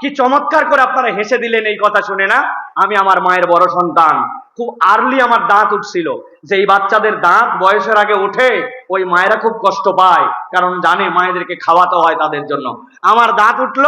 কি চমৎকার করে আপনারা হেসে দিলেন এই কথা শুনে না? আমি আমার মায়ের বড় সন্তান। খুব আর্লি আমার দাঁত উঠছিল। যে এই বাচ্চাদের দাঁত বয়সের আগে উঠে, ওই মায়েরা খুব কষ্ট পায়। কারণ জানে মায়েদেরকে খাওয়াতে হয় তাদের জন্য। আমার দাঁত উঠল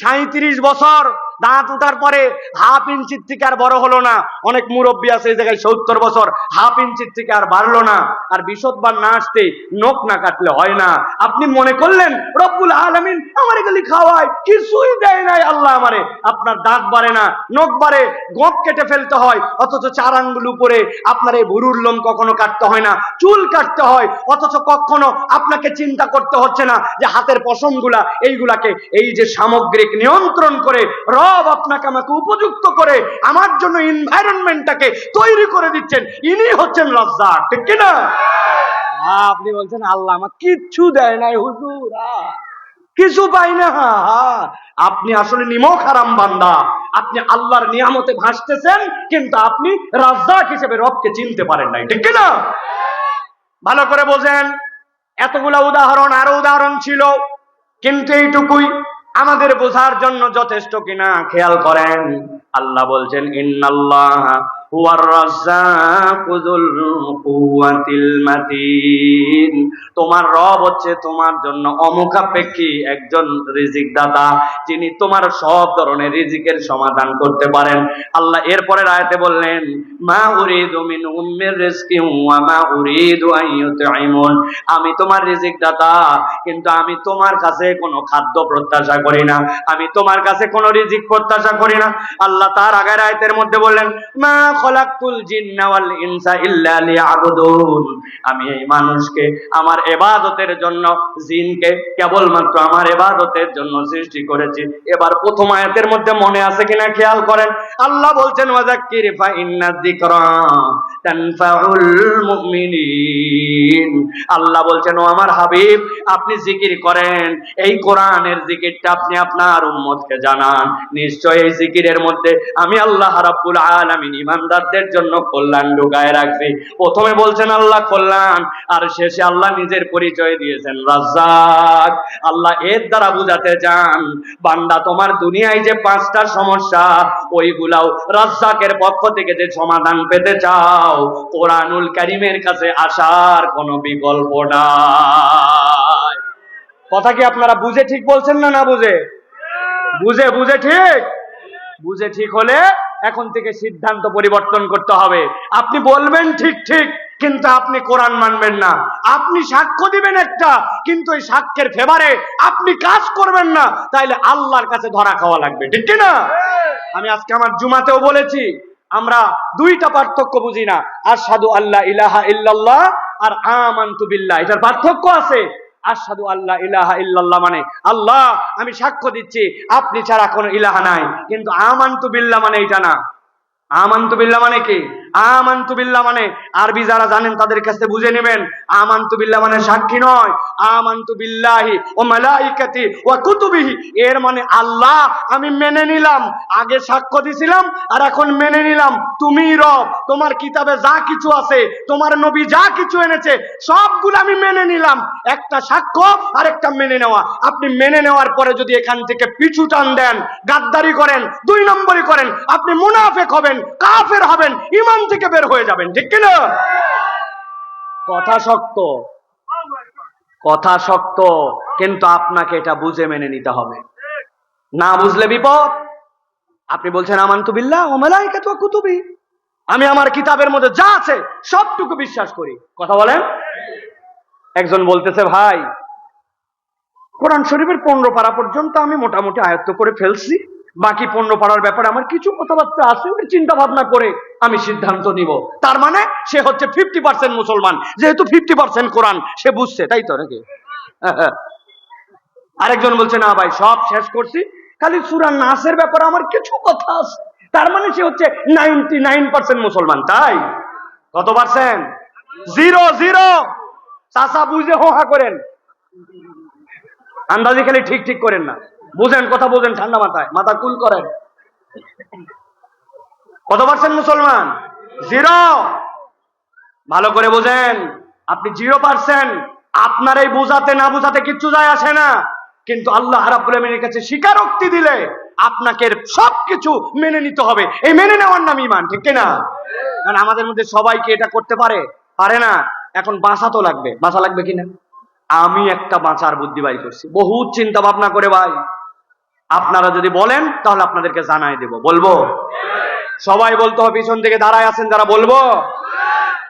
সাঁত্রিশ বছর। দাঁত উঠার পরে হাফ ইঞ্চির থেকে আর বড় হলো না। অনেক মুরব্বী আছে এই জায়গায় সত্তর বছর হাফ ইঞ্চির থেকে আর বাড়লো না। আর বিশদবার না আসতে নখ না কাটলে হয় না। আপনি মনে করলেন, রব্বুল আলমিন আমার এগুলি খাওয়ায়, কিছুই দেয় নাই আল্লাহ আমারে। আপনার দাঁত বাড়ে না, নখ বাড়ে গোপ কেটে ফেলতে হয়। অথচ চার আঙ্গুল উপরে আপনার এই ভুরুর লোম কখনো কাটতে হয় না। চুল কাটতে হয়, অথচ কখনো আপনাকে চিন্তা করতে হচ্ছে না যে হাতের পশমগুলা, এইগুলাকে এই যে সামগ্রিক নিয়ন্ত্রণ করে রব আপনাকে আমাকে উপযুক্ত করে আমার জন্য এনভায়রনমেন্টটাকে তৈরি করে দিচ্ছেন। ইনি হচ্ছেন রাজ্জাক ঠিক কিনা? আপনি বলছেন আল্লাহ আমার কিচ্ছু দেয় নাই হুজুর। কিছু পাই না আপনি আসলে নিমক হারাম বান্দা। আপনি আল্লাহর নিয়ামতে ভাসতেছেন কিন্তু আপনি রাজ্জাক হিসেবে রবকে চিনতে পারেন নাই ঠিক কিনা? ভালো করে বোঝেন। এতগুলা উদাহরণ আরও উদাহরণ ছিল। কিন্তু এইটুকুই। আমাদের বোঝার জন্য যথেষ্ট কিনা খেয়াল করেন। আল্লাহ বলছেন ইন্নাল্লাহ তোমার রব হচ্ছে তোমার জন্য অমুখাপেক্ষী একজন রিজিক দাতা যিনি তোমার সব ধরনের রিজিকের সমাধান করতে পারেন। আল্লাহ এরপরের আয়াতে বললেন, মা উরিদু মিন উম্মির রিজকি ওয়া মা উরিদু আন আমি তোমার রিজিক দাতা কিন্তু আমি তোমার কাছে কোনো খাদ্য প্রত্যাশা করি না। আমি তোমার কাছে কোনো রিজিক প্রত্যাশা করি না। আল্লাহ তার আগের আয়াতের মধ্যে বললেন, মা ইনসা ইল্লা লিয়াবুদুন। আমি এই মানুষকে, আমার এবাদতের জন্য জিনকে কেবলমাত্র আমার এবাদতের জন্য সৃষ্টি করেছি। এবার প্রথম আয়াতের মধ্যে মনে আছে কিনা খেয়াল করেন। আল্লাহ বলছেন ওয়াজাক্কির ফা যিকরা। আল্লাহ বলছেন, ও আমার হাবিব, আপনি জিকির করেন। এই কোরআনের জিকিরটা আপনি আপনার উম্মতকে জানান। নিশ্চয় এই জিকিরের মধ্যে আমি আল্লাহ রাব্বুল আলামিন ইমানদারদের জন্য কল্যাণ ঢুকায় রাখছি। প্রথমে বলছেন, আল্লাহ কল্যাণ। আর শেষে আল্লাহ নিজের পরিচয় দিয়েছেন, রাজ্জাক। আল্লাহ এর দ্বারা বুঝাতে চান, বান্দা তোমার দুনিয়ায় যে পাঁচটা সমস্যা, ওইগুলাও রাজ্জাকের পক্ষ থেকে যে সমাধান পেতে চাও কোরআনুল কারিমের কাছে আসার কোনো বিকল্প নাই। কথা কি আপনারা বুঝে ঠিক বলছেন না না বুঝে? বুঝে বুঝে ঠিক? বুঝে ঠিক হলে এখন থেকে সিদ্ধান্ত পরিবর্তন করতে হবে। আপনি বলবেন ঠিক ঠিক, কিন্তু আপনি কোরআন মানবেন না। আপনি সাক্ষ্য দিবেন একটা, কিন্তু ওই সাক্ষ্যের ফেভারে আপনি কাজ করবেন না। তাইলে আল্লাহর কাছে ধরা খাওয়া লাগবে। ঠিক না আমি আজকে আমার জুমাতেও বলেছি আমরা দুইটা পার্থক্য বুঝি না। সাধু আল্লাহ ইলাহা ইল্লাল্লাহ আর আমান্তু বিল্লাহ। এটার পার্থক্য আছে। আশহাদু আল্লাহ ইলাহা ইল্লাল্লাহ মানে আল্লাহ, আমি সাক্ষ্য দিচ্ছি, আপনি ছাড়া কোনো ইলাহা নাই। কিন্তু আমান্তু বিল্লাহ মানে এটা না। আমান্তু বিল্লাহ মানে কি? মানে আরবি যারা জানেন তাদের কাছে বুঝে নেবেন মানে সাক্ষী নয় ও মালাইকাতি কুতুবিহি। এর মানে আল্লাহ, আমি মেনে নিলাম, আগে সাক্ষ্য দিছিলাম আর এখন মেনে নিলাম। তুমি রব, তোমার কিতাবে যা কিছু আছে, তোমার নবী যা কিছু এনেছে, সবগুলো আমি মেনে নিলাম। একটা সাক্ষ্য আর একটা মেনে নেওয়া। আপনি মেনে নেওয়ার পরে যদি এখান থেকে পিছু টান দেন, গাদ্দারি করেন, দুই নম্বরই করেন, আপনি মুনাফেক হবেন, কাফের হবেন ইমান থেকে বের হয়ে যাবেন, ঠিক কিনা? কথা শক্ত। কথা শক্ত, কিন্তু আপনাকে এটা বুঝে মেনে নিতে হবে। না বুঝলে বিপদ? আপনি বলছেন, আমান্তু বিল্লাহ ও মালাইকাতু ওয়া কুতুবি। আমি আমার কিতাবের মধ্যে যা আছে, সবটুকু বিশ্বাস করি। কথা বলেন? একজন বলতেছে, ভাই, কোরআন শরীফের পনেরো পারা পর্যন্ত আমি মোটামুটি আয়ত্ত করে ফেলছি। বাকি পনেরো পাড়ার ব্যাপারে আমার কিছু কথাবার্তা আছে ওই চিন্তা ভাবনা করে আমি সিদ্ধান্ত নিব। তার মানে সে হচ্ছে ফিফটি পার্সেন্ট মুসলমান। যেহেতু ফিফটি পার্সেন্ট কোরআন, সে বুঝছে, তাই তো নাকি? আরেকজন বলছে, না ভাই, সব শেষ করছি। খালি সুরান নাসের ব্যাপারে আমার কিছু কথা আছে। তার মানে সে হচ্ছে নাইনটি নাইন পার্সেন্ট মুসলমান, তাই? কত পার্সেন্ট জিরো জিরো চাষা বুঝে হোহা করেন। আন্দাজি খালি ঠিক ঠিক করেন না। বুঝেন, কথা বুঝেন, ঠান্ডা মাথায়। মাথা কুল করেন। কত পার্সেন্ট মুসলমান? জিরো। ভালো করে বুঝেন। আপনি জিরো পার্সেন্ট। আপনার এই বুঝাতে, না বুঝাতে কিচ্ছু যায় আসে না। কিন্তু আল্লাহ রাব্বুল কাছে স্বীকারোক্তি দিলে আপনাকে সবকিছু মেনে নিতে হবে। এই মেনে নেওয়ার নাম ইমান ঠিক না কারণ আমাদের মধ্যে সবাইকে এটা করতে পারে? পারে না। এখন বাঁচা তো লাগবে। বাঁচা লাগবে কিনা? আমি একটা বাঁচার বুদ্ধি বাই করছি। বহুত চিন্তা ভাবনা করে ভাই। আপনারা যদি বলেন, তাহলে আপনাদেরকে জানাই দেব। বলব? সবাই বলতে হবে, পিছন থেকে দাঁড়ায় আছেন যারা বলব?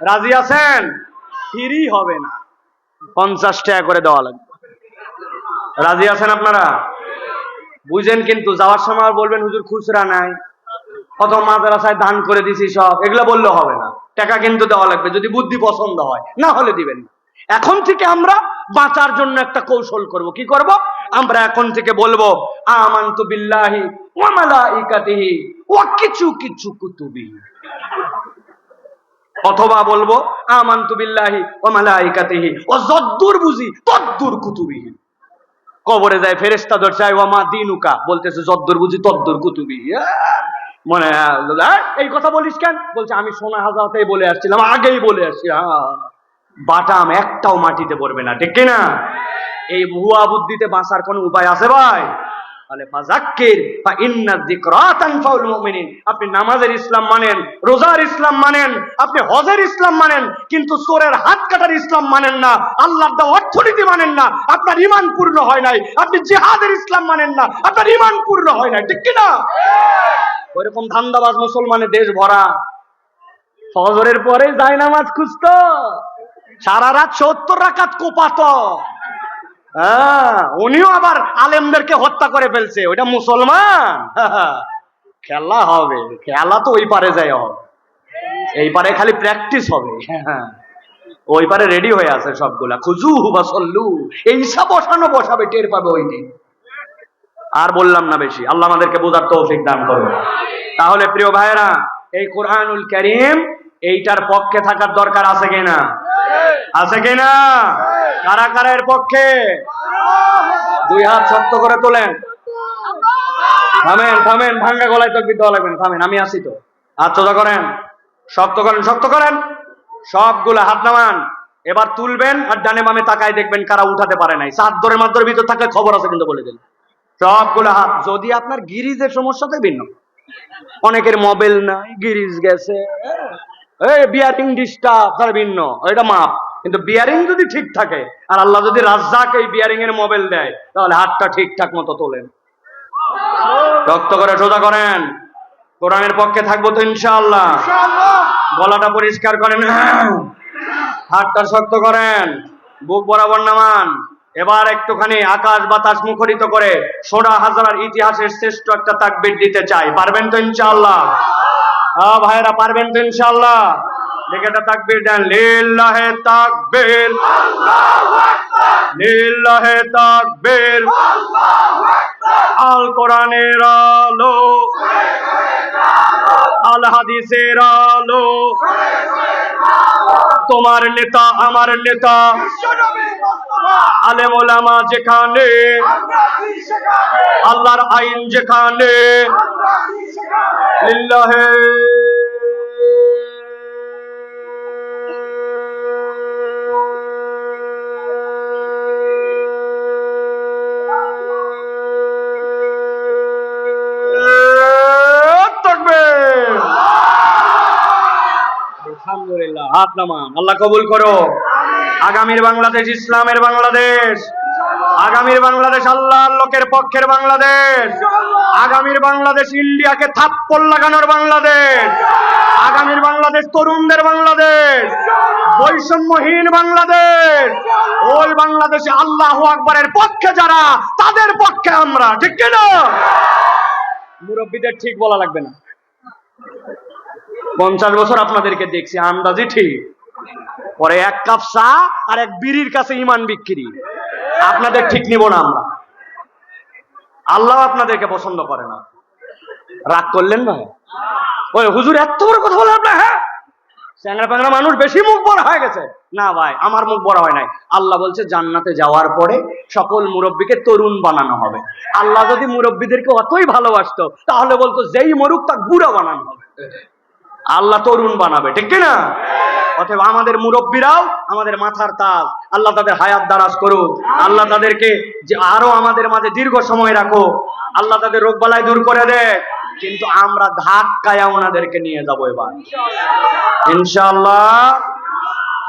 রাজি আছেন? ফ্রি হবে না। পঞ্চাশ টাকা করে দেওয়া লাগবে। রাজি আছেন আপনারা? বুঝেন কিন্তু, যাওয়ার সময় আর বলবেন, হুজুর, খুচরা নাই। কত মাদ্রাসায় দান করে দিছি সব। এগুলো বললে হবে না। টাকা কিন্তু দেওয়া লাগবে, যদি বুদ্ধি পছন্দ হয়। না হলে দিবেন না। এখন থেকে আমরা বাঁচার জন্য একটা কৌশল করব। কি করব? আমরা এখন থেকে বলব, আমান্তু বিল্লাহি কিছু কিছু কুতুবি। অথবা বলব, আমান্তু বিল্লাহি ওয়া যদ্দুর বুঝি কবরে যায় ফেরেস্তা ওয়া মা দিনুকা? বলতেছে, যদ্দুর বুঝি, তদ্দুর কুতুবি! মনে এই কথা বলিস কেন? বলছে, আমি সোনা হাজাতেই বলে আসছিলাম, আগেই বলে আসছি। হ্যাঁ। বাটাম একটাও মাটিতে পড়বে না, ঠিক কিনা? এই ভুয়া বুদ্ধিতে বাঁচার কোনো উপায় আছে ভাই? আপনি নামাজের ইসলাম মানেন, রোজার ইসলাম মানেন, আপনি হজের ইসলাম মানেন, কিন্তু চোরের হাত কাটার ইসলাম মানেন না অর্থনীতি মানেন না, আপনার ইমান পূর্ণ হয় নাই, আপনি জিহাদের ইসলাম মানেন না, আপনার ইমান পূর্ণ হয় নাই, ঠিক কি না ধান্দাবাজ মুসলমানের দেশ ভরা। ফজরের পরে যায় নামাজ খুঁজতো। সারা রাত সত্তর রাকাত কোপাতো। হ্যাঁ উনিও আবার আলেমদেরকে হত্যা করে ফেলছে। ওইটা মুসলমান? খেলা হবে। খেলা তো ওই পারে যায় হবে। এই পারে খালি প্র্যাকটিস হবে। ওই পারে রেডি হয়ে আছে সবগুলা। খুজু বা সল্লু। এইসব বসানো বসাবে, টের পাবে ওই দিন। আর বললাম না বেশি। আল্লাহ আমাদেরকে বোঝার তৌফিক দান করবে তাহলে প্রিয় ভাইরা এই কোরআনুল করিম, এইটার পক্ষে থাকার দরকার আছে কিনা? আছে কিনা? কারা কারা এর পক্ষে? দুই হাত শক্ত করে তোলেন। থামেন থামেন ভাঙ্গা গলায় তকবির দেওয়া লাগবে না, থামেন আমি আসি তো। হাত সোজা করেন শক্ত করেন শক্ত করেন। সবগুলা হাত নামান। এবার তুলবেন আর ডানে বামে তাকায় দেখবেন কারা উঠাতে পারে নাই। চার দরের মাধ্যমে ভিতর থাকলে খবর আছে কিন্তু বলে দিন। সবগুলো হাত যদি আপনার গিরিজের সমস্যা তো ভিন্ন। অনেকের মোবাইল নাই গিরিজ গেছে। এই বিয়ারিং ডিস্টার্ব তার ভিন্ন। এটা মাপ। কিন্তু বিয়ারিং যদি ঠিক থাকে আর আল্লাহ যদি রাজ্জাক এই বিয়ারিং এর মোবাইল দেয় তাহলে হাতটা ঠিকঠাক মতো তোলেন। রক্ত করে সোজা করেন। কোরআনের পক্ষে থাকব তো ইনশাআল্লাহ। গলাটা পরিষ্কার করেন। হাতটা শক্ত করেন। বুক বরাবর নামান। এবার একটুখানি আকাশ বাতাস মুখরিত করে সোনা হাজার ইতিহাসের শ্রেষ্ঠ একটা তাকবির দিতে চাই। পারবেন তো ইনশাআল্লাহ? হ্যাঁ ভাইরা পারবেন তো ইনশাআল্লাহ। দেখে একটা তাকবির, দেন লিল্লাহে তাকবীর। লিল্লাহে তাকবীর। আল কোরআনের আলো। আল হাদিসের আলো। তোমার নেতা, আমার নেতা। আলেম ওলামা যেখানে। আল্লাহর আইন যেখানে। লিল্লাহে হাত নামান আল্লাহ কবুল করো। আগামীর বাংলাদেশ ইসলামের বাংলাদেশ। আগামীর বাংলাদেশ আল্লাহর লোকের পক্ষের বাংলাদেশ। আগামীর বাংলাদেশ ইন্ডিয়াকে থাপ্পড় লাগানোর বাংলাদেশ। আগামীর বাংলাদেশ তরুণদের বাংলাদেশ। বৈষম্যহীন বাংলাদেশ। ওই বাংলাদেশে আল্লাহ আকবরের পক্ষে যারা তাদের পক্ষে আমরা ঠিক কিনা? মুরব্বীদের ঠিক বলা লাগবে না। পঞ্চাশ বছর আপনাদেরকে দেখছি, আন্দাজি ঠিক। পরে এক কাপ চা আর এক বিড়ির কাছে ইমান বিক্রি। আপনাদের ঠিক নিব না আমরা। আল্লাহ আপনাদেরকে পছন্দ করে না। রাগ করলেন না? ওই হুজুর এত বড় কথা বলে আপনার হ্যাঁ? চ্যাংরা প্যাংরা মানুষ বেশি মুখ বড় হয়ে গেছে। না ভাই, আমার মুখ বড় হয় নাই। আল্লাহ বলছে, জান্নাতে যাওয়ার পরে সকল মুরব্বীকে তরুণ বানানো হবে। আল্লাহ যদি মুরব্বীদেরকে অতই ভালোবাসতো, তাহলে বলতো, যেই মরুক তা বুড়া বানানো হবে। আল্লাহ তরুণ বানাবে, ঠিক কি না অতএব আমাদের মুরব্বীরাও আমাদের মাথার তাজ আল্লাহ তাদের হায়াত দারাজ করুক। আল্লাহ তাদেরকে যে আরও আমাদের মাঝে দীর্ঘ সময় রাখো আল্লাহ তাদের রোগ বালাই দূর করে দেয়। কিন্তু আমরা ধাক্কায় ওনাদেরকে নিয়ে যাব এবার। ইনশাআল্লাহ।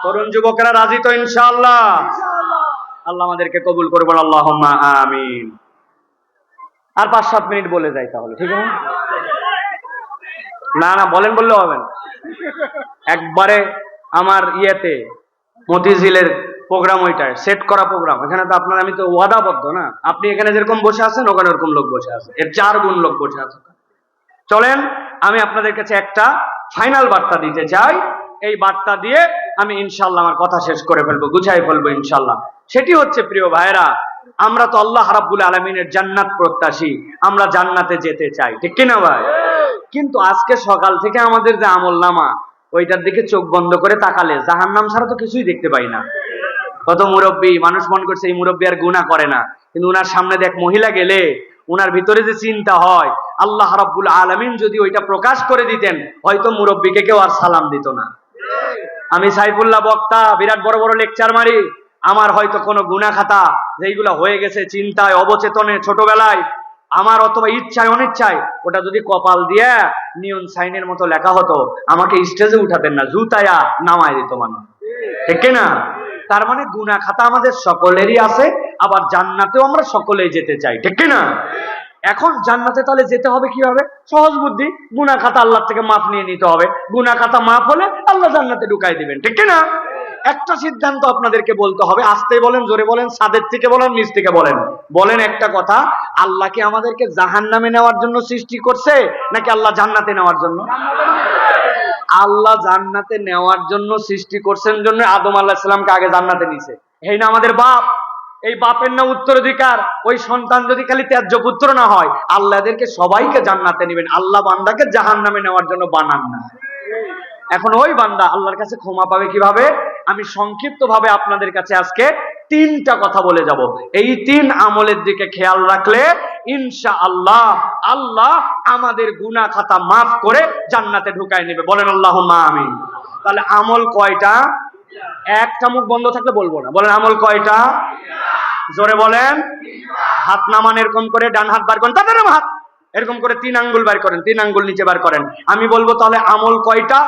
তরুণ যুবকেরা রাজি তো ইনশাআল্লাহ? আল্লাহ আমাদেরকে কবুল করবেন আল্লাহ আমিন। আর পাঁচ সাত মিনিট বলে যাই তাহলে, ঠিক আছে? না না, বলেন বললে হবে না। একবারে আমার ইয়েতে, মতিঝিলের প্রোগ্রাম ওইটায় সেট করা প্রোগ্রাম। এখানে তো আপনার, আমি তো ওয়াদাবদ্ধ না। আপনি এখানে যেরকম বসে আছেন, ওখানে ওরকম লোক বসে আছে। এর চার গুণ লোক বসে আছে। চলেন, আমি আপনাদের কাছে একটা ফাইনাল বার্তা দিতে চাই। এই বার্তা দিয়ে আমি ইনশাল্লাহ আমার কথা শেষ করে ফেলব, গুছাই ফেলব ইনশাল্লাহ সেটি হচ্ছে, প্রিয় ভাইরা আমরা তো আল্লাহ রাব্বুল আলমিনের জান্নাত প্রত্যাশী, আমরা জান্নাতে যেতে চাই। ঠিক কিনা ভাই? কিন্তু আজকে সকাল থেকে আমাদের যে আমল নামা, ওইটার দিকে চোখ বন্ধ করে তাকালে জাহান নাম ছাড়া তো কিছুই দেখতে পাই না। কত মুরব্বী, মানুষ মন করছে এই মুরব্বী আর গুণা করে না। কিন্তু উনার সামনে দেখ মহিলা গেলে, উনার ভিতরে যে চিন্তা হয়, আল্লাহ রাব্বুল আলমিন যদি ওইটা প্রকাশ করে দিতেন, হয়তো মুরব্বীকে কেউ আর সালাম দিত না। আমি সাইফুল্লাহ বক্তা, বিরাট বড় বড় লেকচার মারি। আমার হয়তো কোনো গুণা খাতা, যেইগুলো হয়ে গেছে চিন্তায়, অবচেতনে, ছোটবেলায় আমার অথবা ইচ্ছায়, অনিচ্ছায়, ওটা যদি কপাল দিয়ে নিয়ন সাইনের মতো লেখা হতো, আমাকে স্টেজে উঠাতেন না, জুতায়া নামায় দিত মানুষ। ঠিক না তার মানে গুনা খাতা আমাদের সকলেরই আছে, আবার জান্নাতেও আমরা সকলেই যেতে চাই। ঠিক না এখন জান্নাতে তাহলে যেতে হবে কীভাবে? সহজ বুদ্ধি গুনা খাতা আল্লাহ থেকে মাফ নিয়ে নিতে হবে। গুনা খাতা মাফ হলে আল্লাহ জান্নাতে ঢুকাই দিবেন। ঠিক না একটা সিদ্ধান্ত আপনাদেরকে বলতে হবে। আস্তে বলেন, জোরে বলেন সাদের থেকে বলেন, নিচ থেকে বলেন। বলেন একটা কথা, আল্লাহ কি আমাদেরকে জাহান নামে নেওয়ার জন্য সৃষ্টি করছে, নাকি আল্লাহ জান্নাতে নেওয়ার জন্য? আল্লাহ জান্নাতে নেওয়ার জন্য সৃষ্টি করছেন জন্য আদম আল্লাহ ইসলামকে আগে জান্নাতে নিছে। এই না আমাদের বাপ, এই বাপের না উত্তরাধিকার, ওই সন্তান যদি খালি ত্যায্য পুত্র না হয় আল্লাহদেরকে সবাইকে জান্নাতে নেবেন। আল্লাহ বান্দাকে জাহান নামে নেওয়ার জন্য বানান না। এখন ওই বান্দা আল্লাহর কাছে ক্ষমা পাবে কীভাবে? আমি সংক্ষিপ্ত ভাবে আপনাদের কাছে আজকে তিনটা কথা বলে যাব। এই তিন আমলের দিকে খেয়াল রাখলে ইনশা আল্লাহ আল্লাহ আমাদের গুনা খাতা মাফ করে জান্নাতে ঢুকায় নেবে। বলেন আল্লাহ আমিন। তাহলে আমল কয়টা? একটা মুখ বন্ধ থাকলে বলব না। বলেন আমল কয়টা? জোরে বলেন। হাত নামান এরকম করে ডান হাত বার করেন। তাদের হাত। এরকম করে তিন আঙ্গুল বার করেন তিন আঙ্গুল নিচে বার করেন। আমি বলব তাহলে আমল কয়টা?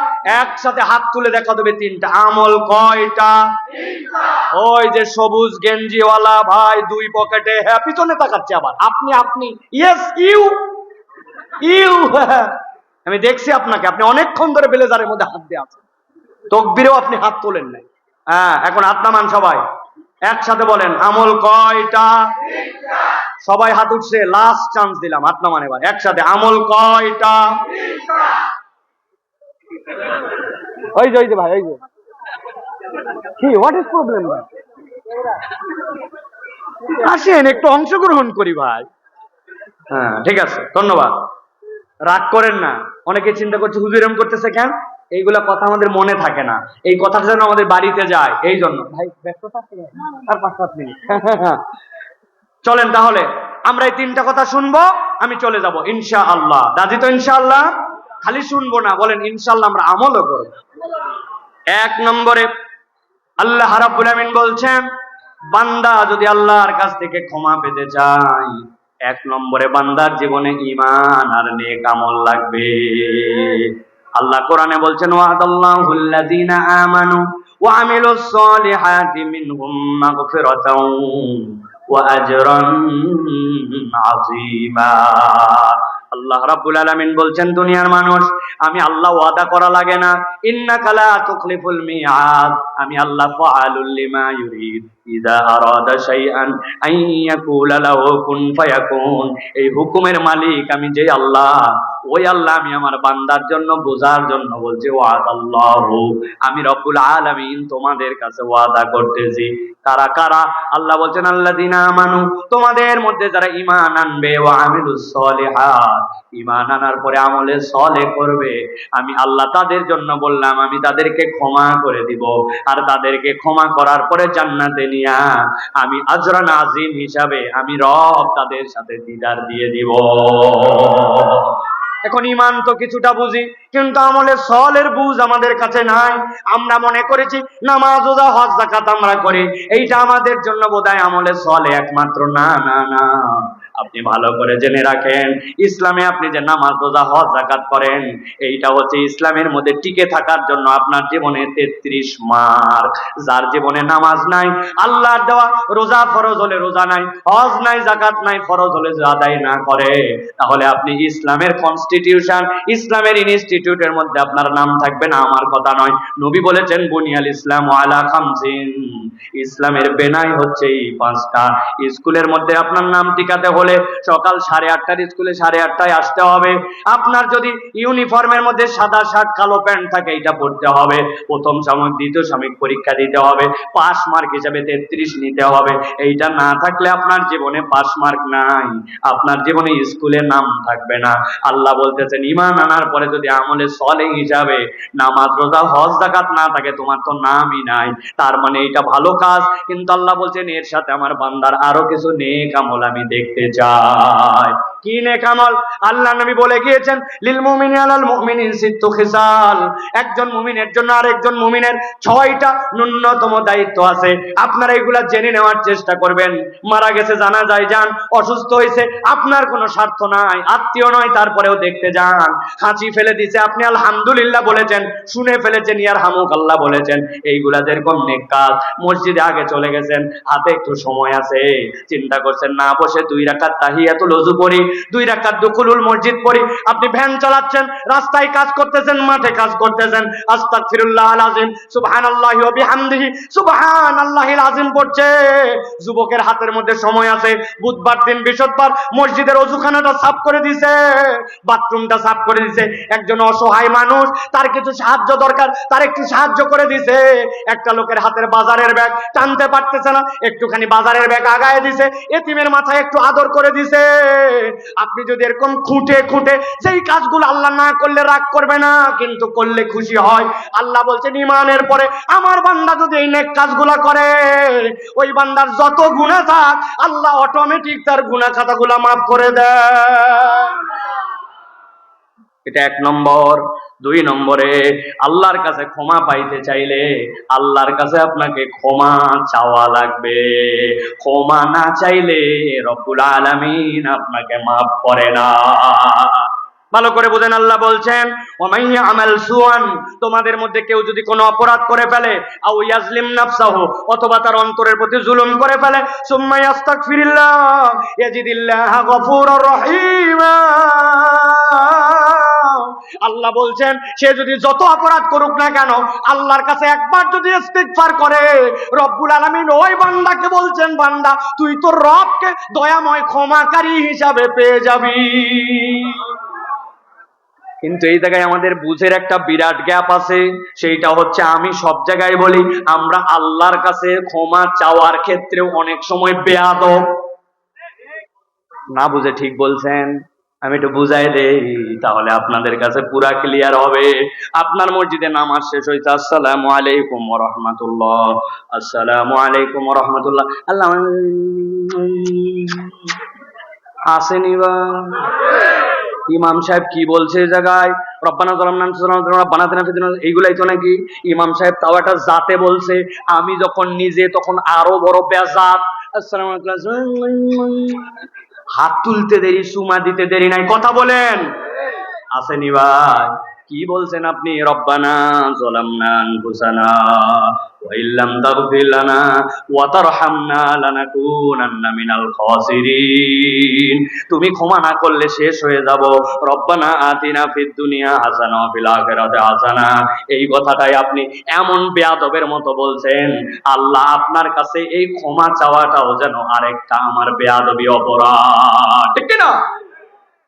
একসাথে হাত তুলে দেখা দেবে তিনটা। আমল কয়টা? ওই যে সবুজ গেঞ্জিওয়ালা ভাই দুই পকেটে হ্যাঁ পিছনে তাকাচ্ছে আবার। আপনি আপনি ইয়েস ইউ ইউ আমি দেখছি আপনাকে আপনি অনেকক্ষণ ধরে বেলেজারের মধ্যে হাত দিয়ে আছেন। তকবিরেও আপনি হাত তোলেন নাই। হ্যাঁ এখন হাত নামান সবাই। একসাথে বলেন, আমল কয়টা? সবাই হাত উঠছে লাস্ট চান্স দিলাম, হাত নামান এবার, একসাথে, আমল কয়টা? ওই যে ওই যে ভাই, ওই যে। কি হোয়াট ইজ প্রবলেম ভাই? আসেন, একটু অংশগ্রহণ করি ভাই। হ্যাঁ ঠিক আছে, ধন্যবাদ। রাগ করেন না, অনেকে চিন্তা করছে, হুজুর এরম করতেছে কেন? এইগুলা কথা আমাদের মনে থাকে না। এই কথাটা যেন আমাদের বাড়িতে যায় এই জন্য। ভাই ব্যস্ততা আর পাঁচ সাত মিনিট। চলেন তাহলে আমরা এই তিনটা কথা শুনব আমি চলে যাব ইনশা আল্লাহ দাদি তো ইনশা আল্লাহ খালি শুনব না বলেন ইনশাল্লাহ আমরা আমলও করব। এক নম্বরে আল্লাহ রাব্বুল আমিন বলছেন বান্দা যদি আল্লাহর কাছ থেকে ক্ষমা পেতে চায় এক নম্বরে বান্দার জীবনে ঈমান আর নেক আমল লাগবে। আল্লাহ কোরআনে বলছেন ওয়াদাল্লাহুল্লাযীনা আমানু ওয়া আমিলুস সলিহাতি মিনহুম মাগফিরাতাও ওয়া আজরান আযীমা। আল্লাহ রাব্বুল আলামিন বলছেন, দুনিয়ার মানুষ, আমি আল্লাহ ওয়াদা করা লাগে না। ইন্নাকা লা তুখলিফুল মিআদ আমি আল্লাহ, ফাআলুল লিমা ইউরিদ। ইযা আরাদা শাইআন আন ইয়াকুলা লাহু কুন ফায়াকুন। এই হুকুমের মালিক আমি যে আল্লাহ। ওই আল্লাহ আমি আমার বান্দার জন্য, বোঝার জন্য বলছি ওয়াদাল্লাহু আমি রব্বুল আলামিন তোমাদের কাছে ওয়াদা করতেছি। কারা কারা? আল্লাহ বলছেন, আল্লাযিনা আমানু, তোমাদের মধ্যে যারা ইমান আনবে, ওয়া আমিলুস সলিহাত। ঈমান আনার পরে আমলে সলে করবে। আমি আল্লাহ তাদের জন্য বললাম, আমি তাদেরকে ক্ষমা করে দিব। আর তাদেরকে ক্ষমা করার পরে জান্নাতে নিয়া আমি আজরান আজিম হিসাবে আমি রব তাদের সাথে দিদার দিয়ে দিব। এখন ইমান তো কিছুটা বুঝি, কিন্তু আমলের সলের বুঝ আমাদের কাছে নাই। আমরা মনে করেছি নামাজ ওজা হজ জাকাত আমরা করি। এইটা আমাদের জন্য বোধহয় আমলের সলে একমাত্র। না না না। আপনি ভালো করে জেনে রাখেন। ইসলামে আপনি যে নামাজ, রোজা, হজ জাকাত করেন, এইটা হচ্ছে ইসলামের মধ্যে টিকে থাকার জন্য আপনার জীবনে তেত্রিশ মার্ক। যার জীবনে নামাজ নাই, আল্লাহর দেওয়া রোজা ফরজ হলে রোজা নাই, হজ নাই জাকাত নাই, ফরজ হলে আদায় না করে। তাহলে আপনি ইসলামের কনস্টিটিউশন ইসলামের ইনস্টিটিউটের মধ্যে আপনার নাম থাকবে না, আমার কথা নয়। নবী বলেছেন, বুনিয়াল ইসলাম আলা খামসিন। ইসলামের বেনাই হচ্ছে এই পাঁচটা। স্কুলের মধ্যে আপনার নাম টিকাতে হলে সকাল সাড়ে আটটার স্কুলে সাড়ে আটটায় আসতে হবে। আপনার যদি ইউনিফর্মের মধ্যে সাদা শার্ট, কালো প্যান্ট থাকে, এটা পড়তে হবে। প্রথম সাময়িক দ্বিতীয় সাময়িক পরীক্ষা দিতে হবে। পাস মার্ক হিসাবে তেত্রিশ নিতে হবে। এইটা না থাকলে আপনার জীবনে পাস মার্ক নাই। আপনার জীবনে স্কুলে নাম থাকবে না। আল্লাহ বলতেছেন ইমান আনার পরে যদি আমলে সলে হিসাবে নামাজ, রোজা, হজ জাকাত না থাকে, তোমার তো নামই নাই। তার মানে এটা ভালো কাজ। কিন্তু আল্লাহ বলছেন, এর সাথে আমার বান্দার আরও কিছু নেক আমল আমি দেখতে চাই কি নেক আমল আল্লাহ নবী বলে গিয়েছেন, লিল মুমিনি আলাল মুমিনিন সিত্তু খিসাল। একজন মুমিনের জন্য আরেকজন মুমিনের ছয়টা ন্যূনতম দায়িত্ব আছে। আপনারা এগুলা জেনে নেওয়ার চেষ্টা করবেন। মারা গেছে, জানা যায়, যান, অসুস্থ হয়েছে, আপনার কোনো স্বার্থ নাই, আত্মীয় নয়, তারপরেও দেখতে যান। হাঁচি ফেলে দিছে আপনি আলহামদুলিল্লাহ বলেছেন, শুনে ফেলেছেন, ইয়ার হামুক আল্লাহ বলেছেন। এইগুলা যেরকম নেক কাজ, মসজিদে আগে চলে গেছেন, হাতে একটু সময় আছে, চিন্তা করছেন, না বসে দুই রাকাত তাহিয়াতুল ওযু পড়ি দুই রাকাত দুখুলুল মসজিদ পড়ি। আপনি ভ্যান চালাচ্ছেন, রাস্তায় কাজ করতেছেন, মাঠে কাজ করতেছেন। পড়ছে। যুবকের হাতের মধ্যে সময় আছে। বুধবার দিন বৃহস্পতিবার মসজিদের সাফ করে দিছে। বাথরুমটা সাফ করে দিছে। একজন অসহায় মানুষ, তার কিছু সাহায্য দরকার, তার একটু সাহায্য করে দিছে। একটা লোকের হাতের বাজারের ব্যাগ টানতে পারতেছে না। একটুখানি বাজারের ব্যাগ আগায় দিছে। এতিমের মাথায় একটু আদর করে দিছে। আপনি যদি এরকম খুঁটে খুঁটে সেই কাজগুলো আল্লাহ না করলে রাগ করবে না, কিন্তু করলে খুশি হয়। আল্লাহ বলছেন ইমানের পরে আমার বান্দা যদি এই নেক কাজগুলা করে, ওই বান্দার যত গুণা থাক, আল্লাহ অটোমেটিক তার গুণা খাতাগুলা মাফ করে দেয়। এটা এক নম্বর। দুই নম্বরে, আল্লাহর কাছে ক্ষমা পাইতে চাইলে আল্লাহর কাছে আপনাকে ক্ষমা চাওয়া লাগবে। ক্ষমা না চাইলে রব্বুল আলামিন আপনাকে মাফ করে না। ভালো করে বোঝেন আল্লাহ বলছেন আমাল সুয়ান তোমাদের মধ্যে কেউ যদি কোনো অপরাধ করে ফেলে, আও ইয়াজলিম নাফসাহু, অথবা তার অন্তরের প্রতি জুলুম করে ফেলে, সুম্মা ইয়াস্তাগফিরিল্লাহ, ইয়াজিদিল্লাহ রহিমা। আল্লাহ বলছেন, সে যদি যত অপরাধ করুক না কেন, আল্লাহর কাছে একবার যদি ইস্তিগফার করে, রব্বুল আলামিন ওই বান্দাকে বলছেন, বান্দা, তুই তো রবকে দয়াময় ক্ষমাকারী হিসাবে পেয়ে যাবি। কিন্তু এই জায়গায় আমাদের বুঝের একটা বিরাট গ্যাপ আছে, সেইটা হচ্ছে আমি সব জায়গায় বলি, আমরা আল্লাহর কাছে ক্ষমা চাওয়ার ক্ষেত্রে অনেক সময় বেয়াদব। না বুঝে ঠিক বলছেন? আমি একটু বুঝাই দেই, তাহলে আপনাদের কাছে পুরা ক্লিয়ার হবে। আপনার মসজিদে নামাজ শেষ হয়েছে আসসালামু আলাইকুম রাহমাতুল্লাহ। আসসালামু আলাইকুম রাহমাতুল্লাহ। আল্লাহ আসেনি বা? ইমাম সাহেব কি বলছে জায়গায়? রব্বানা জালামনা আনফুসানা রব্বানা আতিনা ফিদ এইগুলাই তো নাকি? ইমাম সাহেব তাও একটা জাতে বলছে, আমি যখন নিজে তখন আরও বড় বেজাত। আসসালামু হাত তুলতে দেরি সুমা দিতে দেরি নাই। কথা বলেন। আসেনি ভাই। কি বলছেন আপনি? রব্বানা জালামনা আনফুসানা ওয়া ইল্লাম তাগফির লানা ওয়া তারহামনা লানাকুনান্না মিনাল খাসিরিন। তুমি ক্ষমা না করলে শেষ হয়ে যাব। রব্বানা আতিনা ফিদ দুনিয়া হাসানা ওয়া ফিল আখিরাতি হাসানা। এই কথাটাই আপনি এমন বেয়াদবের মতো বলছেন, আল্লাহ আপনার কাছে এই ক্ষমা চাওয়াটাও যেন আরেকটা আমার বেয়াদবি অপরাধ। ঠিক না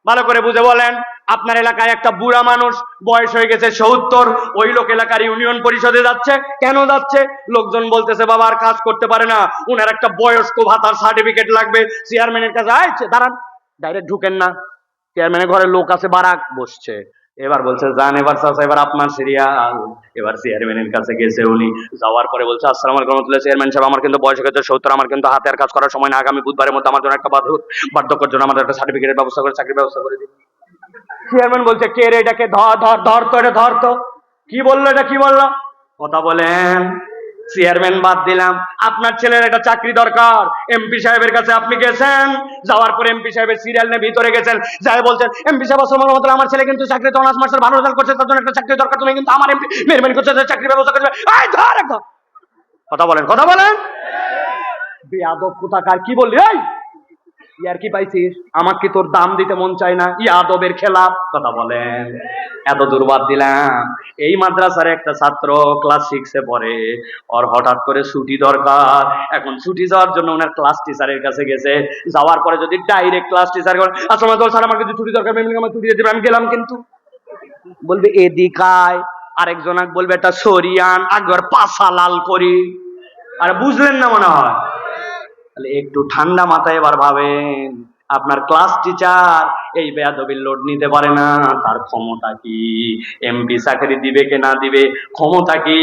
ভালো করে বুঝে বলেন, আপনার এলাকায় একটা বুড়া মানুষ বয়স হয়ে গেছে সত্তর, ওই লোক এলাকার ইউনিয়ন পরিষদে যাচ্ছে। কেন যাচ্ছে? লোকজন বলতেছে, বাবা, আর কাজ করতে পারে না। উনার একটা বয়স্ক ভাতার সার্টিফিকেট লাগবে। চেয়ারম্যানের কাছে, আয়, দাঁড়ান। ডাইরেক্ট ঢুকেন না। চেয়ারম্যানের ঘরে লোক আছে, বারাক বসছে। এবার বলছে যান এবার চাচা, এবার আপনার সিরিয়াল এবার চেয়ারম্যানের কাছে গেছে উনি। যাওয়ার পরে বলছে, আসসালাম আলাইকুম চেয়ারম্যান সাহেব, আমার কিন্তু বয়স হয়েছে সত্তর, আমার কিন্তু হাতে আর কাজ করার সময় না আগামী বুধবারের মধ্যে আমার জন্য একটা বাধ্য বার্ধক্যের জন্য আমাদের একটা সার্টিফিকেটের ব্যবস্থা করে, চাকরির ব্যবস্থা করে দিন। চেয়ারম্যান বলছে, কে রে এটাকে ধর ধর ধর তো, এটা ধর তো। কি বলল এটা? কি বলল? কথা বলেন চেয়ারম্যান বাদ দিলাম। আপনার ছেলের একটা চাকরি দরকার। এমপি সাহেবের কাছে আপনি গেছেন যাওয়ার পর এমপি সাহেবের সিরিয়াল নিয়ে ভিতরে গেছেন। যাই বলছেন এমপি সাহেব সময় মতো আমার ছেলে কিন্তু চাকরিতে অনার্স মাস্টার ভালো রেজাল্ট করছে তার জন্য একটা চাকরি দরকার তুমি কিন্তু আমার এমপি মেহরবানি করছে চাকরি ব্যবস্থা করবে। এই ধর একদম। কথা বলেন কথা বলেন। বেয়াদব কোথাকার কি বললি? এই! ইয়ার কি পাইছিস? আমার কি তোর দাম দিতে মন চায় না। ইয়াদবের খেলাপ কথা বলেন। এত দুর্বাদ দিলাম। এই মাদ্রাসার একটা ছাত্র ক্লাস সিক্সে পড়ে। ওর হঠাৎ করে ছুটি দরকার। এখন ছুটি যাওয়ার জন্য ওনার ক্লাস টিচারের কাছে গেছে। যাওয়ার পরে যদি ডাইরেক্ট ক্লাস টিচার আসলে তো স্যার, আমার কিছু ছুটি দরকার। আমার ছুটি দিয়ে দেবে আমি গেলাম কিন্তু। বলবে এদিকায় আরেকজন বলবে, এটা সরিয়ান একবার পাশা লাল করি। আর বুঝলেন না মনে হয়? তাহলে একটু ঠান্ডা মাথায় এবার ভাবেন। আপনার ক্লাস টিচার এই বেয়াদবির লোড নিতে পারে না। তার ক্ষমতা কি? এমপি চাকরি দিবে কে না দিবে? ক্ষমতা কি?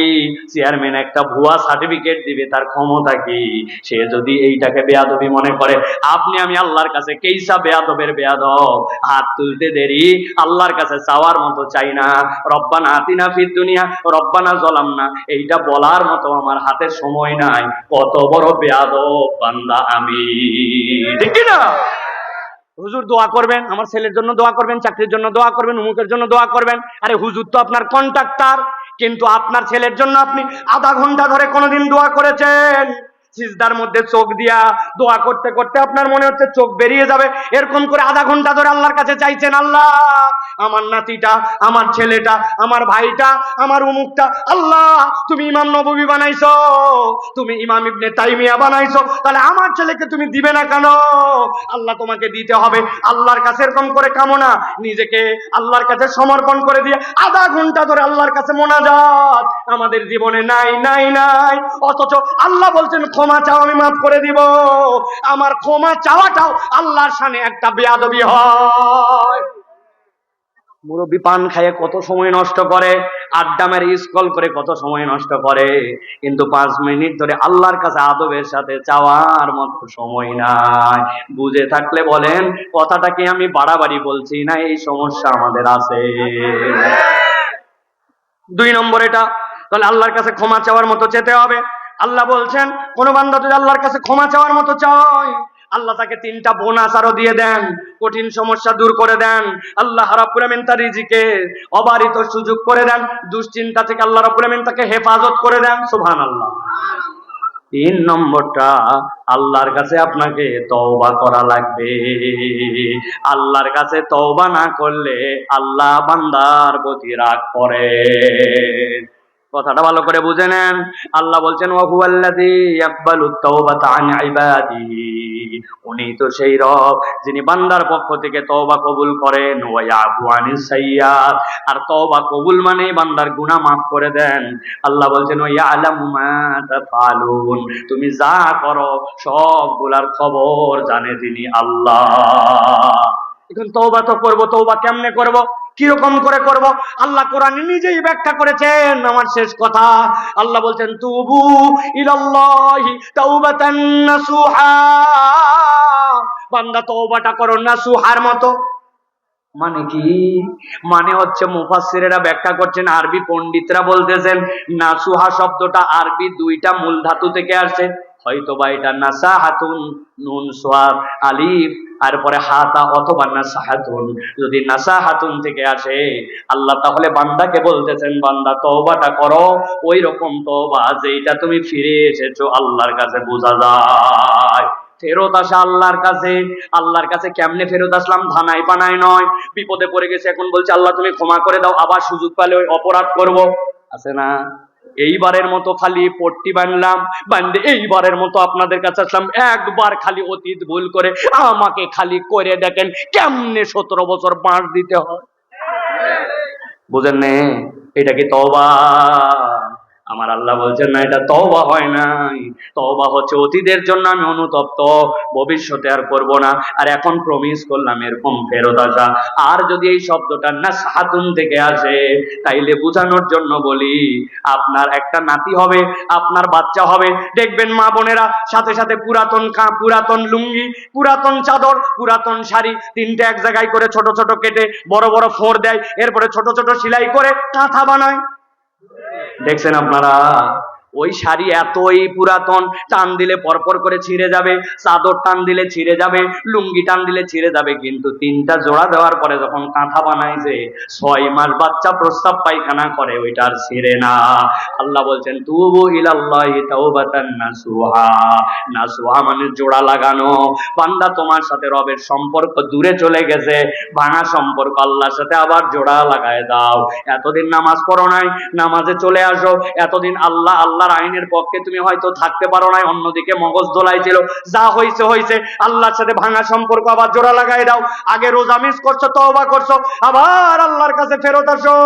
চেয়ারম্যান একটা ভুয়া সার্টিফিকেট দিবে, তার ক্ষমতা কি? সে যদি এইটাকে বেয়াদবি মনে করে, আপনি আমি আল্লাহর কাছে কেইসা বেয়াদবের বেয়াদব? হাত তুলতে দেরি, আল্লাহর কাছে চাওয়ার মতো চাই না। রব্বানা আতিনা ফির দুনিয়া, রব্বানা জলাম না এইটা বলার মতো আমার হাতে সময় নাই। কত বড় বেয়াদব বান্দা আমি। ঠিক না হুজুর দোয়া করবেন, আমার ছেলের জন্য দোয়া করবেন, চাকরির জন্য দোয়া করবেন উমুকের জন্য দোয়া করবেন। আরে হুজুর তো আপনার কন্ট্রাক্টার কিন্তু আপনার ছেলের জন্য আপনি আধা ঘণ্টা ধরে কোনোদিন দোয়া করেছেন। সিজদার মধ্যে চোখ দিয়া দোয়া করতে করতে আপনার মনে হচ্ছে চোখ বেরিয়ে যাবে। এরকম করে আধা ঘণ্টা ধরে আল্লাহর কাছে চাইছেন, আল্লাহ, আমার নাতিটা, আমার ছেলেটা, আমার ভাইটা, আমার উমুকটা, আল্লাহ, তুমি ইমাম নববী বানাইছো, তুমি ইমাম ইবনে তাইমিয়া বানাইছো, তাহলে আমার ছেলেকে তুমি দিবে না কেন? আল্লাহ তোমাকে দিতে হবে। আল্লাহর কাছে এরকম করে কামনা, নিজেকে আল্লাহর কাছে সমর্পণ করে দিয়ে আধা ঘণ্টা ধরে আল্লাহর কাছে মোনাজাত। আমাদের জীবনে নাই নাই নাই, অথচ আল্লাহ বলছেন ক্ষমা চাও, আমি মাফ করে দিব। আমার ক্ষমা চাওয়াটাও আল্লাহর সামনে একটা বেয়াদবি হয়। মুরব্বী পান খাইয়ে কত সময় নষ্ট করে, আড্ডা মেরে স্কল করে কত সময় নষ্ট করে। কিন্তু পাঁচ মিনিট ধরে আল্লাহর কাছে আদবের সাথে চাওয়ার মতো সময় নাই। বুঝে থাকলে বলেন কথাটাকে আমি বাড়াবাড়ি বলছি না? এই সমস্যা আমাদের আছে। দুই নম্বর এটা, তাহলে আল্লাহর কাছে ক্ষমা চাওয়ার মতো চেতে হবে। আল্লাহ বলছেন, কোন বান্দা যদি আল্লাহর কাছে ক্ষমা চাওয়ার মতো চায়, আল্লাহ তাকে তিনটা বোনাস আরও দিয়ে দেন, কঠিন সমস্যা দূর করে দেন, আল্লাহ তার রিজিকে অবারিত সুযোগ করে দেন, দুশ্চিন্তা থেকে আল্লাহ রাব্বুল তাকে হেফাজত করে দেন, সুবহানাল্লাহ। তিন নম্বরটা, আল্লাহর কাছে আপনাকে তওবা করা লাগবে। আল্লাহর কাছে তওবা না করলে আল্লাহ বান্দার প্রতি রাগ করে। কথাটা ভালো করে বুঝে নেন। আল্লাহ বলছেন উনি তো সেই রব যিনি বান্দার পক্ষ থেকে তওবা কবুল করেন। আর তওবা কবুল মানে বান্দার গুনাহ মাফ করে দেন। আল্লাহ বলছেন তুমি যা করো, সবগুলার খবর জানে তিনি আল্লাহ। এখন তওবা তো করব, তওবা কেমনে করব? কীরকম করে করব? আল্লাহ কোরআন নিজেই ব্যাখ্যা করেছেন। আমার শেষ কথা। আল্লাহ বলছেন, তুবু ইলাল্লাহি তাওবাতান নাসুহা। বান্দা তওবাটা করো নাসুহার মতো। মানে কি? মানে হচ্ছে মুফাসসিরেরা ব্যাখ্যা করছেন, আরবি পণ্ডিতরা বলতেছেন, নাসুহা শব্দটা আরবি দুইটা মূল ধাতু থেকে আসছে। হয়তো বা এটা নাসাহাতুন নুন সোয়াব আলিফ, আর পরে হাতা অথবা নাসাহাতুন। যদি নাসাহাতুন থেকে আসে, আল্লাহ তাহলে বান্দাকে বলতেছেন, বান্দা তওবাটা করো ওই রকম তওবা যেটা তুমি ফিরে এসেছ, আল্লাহর কাছে বোঝা যায়। ফেরত আসা আল্লাহর কাছে। আল্লাহর কাছে কেমনে ফেরত আসলাম? ধানাই পানাই নয়। বিপদে পড়ে গেছে, এখন বলছে, আল্লাহ, তুমি ক্ষমা করে দাও, আবার সুযোগ পেলে ওই অপরাধ করব। আছে না? এইবারের মতো খালি পট্টি বানলাম বান্ধে এইবারের মতো আপনাদের কাছে আসলাম। একবার খালি অতীত ভুল করে আমাকে খালি করে দেখেন কেমনে সতেরো বছর বাঁশ দিতে হয়। বুঝেন নে? এটা কি তবা আমার আল্লাহ বলছেন, না, এটা তওবা হয় নাই। তওবা হচ্ছে অতীতের জন্য আমি অনুতপ্ত। ভবিষ্যতে আর করব না। আর এখন প্রমিস করলাম, এরকম ফেরত আসা। আর যদি এই শব্দটা না সাহাতুন থেকে আসে, তাইলে বোঝানোর জন্য বলি, আপনার একটা নাতি হবে, আপনার বাচ্চা হবে। দেখবেন মা বোনেরা, সাথে সাথে পুরাতন কা, পুরাতন লুঙ্গি, পুরাতন চাদর, পুরাতন শাড়ি, তিনটে এক জায়গায় করে ছোট ছোট কেটে বড় বড় ফোর দেয়, এরপরে ছোট ছোট সেলাই করে কাঁথা বানায়। দেখছেন আপনারা ওই শাড়ি এতই পুরাতন, টান দিলে পরপর করে ছিঁড়ে যাবে, চাদর টান দিলে ছিঁড়ে যাবে, লুঙ্গি টান দিলে ছিঁড়ে যাবে, কিন্তু তিনটা জোড়া দেওয়ার পরে যখন কাঁথা বানাইছে, ছয় মাস বাচ্চা প্রস্তাব পায়খানা করে ওইটা আর ছিঁড়ে না। আল্লাহ বলছেন, তুবু ইলাল্লাহি তাওবাতান নাসুহা নাসুহা মানে জোড়া লাগানো। বান্দা তোমার সাথে রবের সম্পর্ক দূরে চলে গেছে, ভাঙা সম্পর্ক, আল্লাহর সাথে আবার জোড়া লাগায় দাও। এতদিন নামাজ পড়ো নাই, নামাজে চলে আসো। এতদিন আল্লাহ আল্লাহর আইনের পক্ষে তুমি হয়তো থাকতে পারো নাই, অন্যদিকে মগজ দোলাই ছিল যা হয়েছে হয়েছে আল্লাহর সাথে ভাঙা সম্পর্ক আবার জোড়া লাগাই দাও। আগে রোজা মিস করছ, তওবা করছ, আবার আল্লাহর কাছে ফেরত আসো।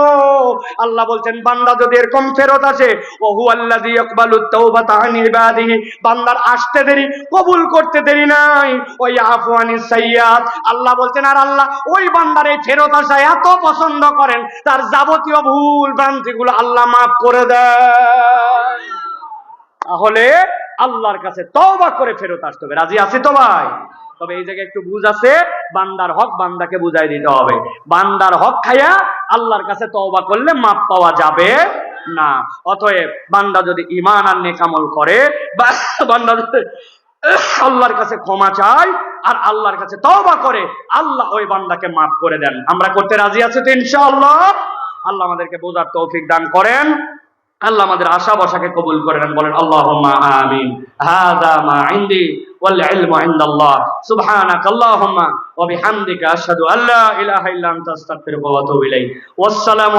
আল্লাহ বলছেন, বান্দা যদি এরকম ফেরত আসে ওহু আল্লাযী ইয়াকবালুত তাওবাতা আন ইবাদিহি বান্দার আসতে দেরি, কবুল করতে দেরি নাই। ওই আফওয়ানিস সাইয়াত আল্লাহ বলছেন, আর আল্লাহ, ওই বান্দার এই ফেরত আসা এত পছন্দ করেন, তার যাবতীয় ভুল ভ্রান্তিগুলো আল্লাহ মাফ করে দেয় তাহলে আল্লাহর কাছে তওবা করে ফেরত আসতে হবে। রাজি আছি তো ভাই? তবে এই জায়গায় একটু বুঝ আছে, বান্দার হক বান্দাকে বুঝাই দিতে হবে। বান্দার হক খাইয়া আল্লাহর কাছে তওবা করলে মাপ পাওয়া যাবে না। অতএব বান্দা যদি ইমান আর নেকামল করে বান্দা যদি আল্লাহর কাছে ক্ষমা চায় আর আল্লাহর কাছে তওবা করে, আল্লাহ ওই বান্দাকে মাফ করে দেন। আমরা করতে রাজি আছি তো ইনশাআল্লাহ? আল্লাহ আমাদেরকে বোঝার তৌফিক দান করেন। আল্লাহ আমাদের আশা বসাকে কবুল করেন বলেন, আল্লাহুম্মা আমিন। হাদা মা ইনদি ওয়াল ইলমু ইনদাল্লাহ। সুবহানাক আল্লাহুম্মা ওয়া বিহামদিকা আশহাদু আল্লা ইলাহা ইল্লা আনতা, আস্তাগফিরুকা ওয়া আতুবু ইলাইক। ওয়াসসালামু